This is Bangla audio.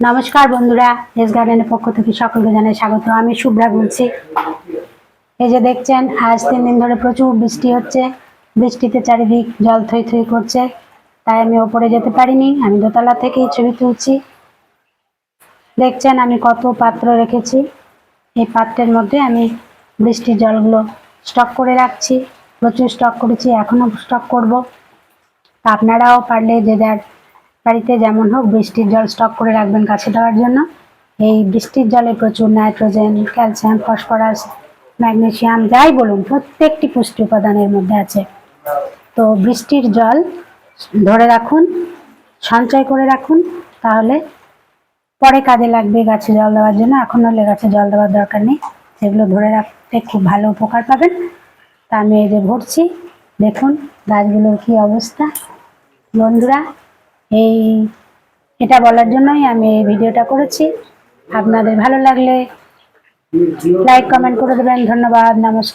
নমস্কার বন্ধুরা এস গার্ডেনের পক্ষ থেকে সকলকে জানাই স্বাগত। আমি শুভ্রা বলছি। এই যে দেখছেন, আজ তিন দিন ধরে প্রচুর বৃষ্টি হচ্ছে। বৃষ্টিতে চারিদিক জল থই থই করছে। তাই আমি ওপরে যেতে পারিনি, আমি দোতলা থেকেই ছবি তুলছি। দেখছেন, আমি কত পাত্র রেখেছি। এই পাত্রের মধ্যে আমি বৃষ্টির জলগুলো স্টক করে রাখছি। প্রচুর স্টক করেছি, এখনও স্টক করব। আপনারাও পারলে যে যার বাড়িতে যেমন হোক বৃষ্টির জল স্টক করে রাখবেন গাছে দেওয়ার জন্য। এই বৃষ্টির জলে প্রচুর নাইট্রোজেন ক্যালসিয়াম ফসফরাস ম্যাগনেসিয়াম যাই বলুন, প্রত্যেকটি পুষ্টি উপাদানের মধ্যে আছে। তো বৃষ্টির জল ধরে রাখুন, সঞ্চয় করে রাখুন, তাহলে পরে কাজে লাগবে গাছে জল দেওয়ার জন্য। এখন হলে গাছে জল দেওয়ার দরকার নেই, সেগুলো ধরে রাখতে খুব ভালো উপকার পাবেন। তা আমি এই যে ভরছি, দেখুন গাছগুলোর কি অবস্থা। বন্ধুরা এই, এটা বলার জন্যই আমি এই ভিডিওটা করেছি। আপনাদের ভালো লাগলে লাইক কমেন্ট করে দেবেন। ধন্যবাদ, নমস্কার।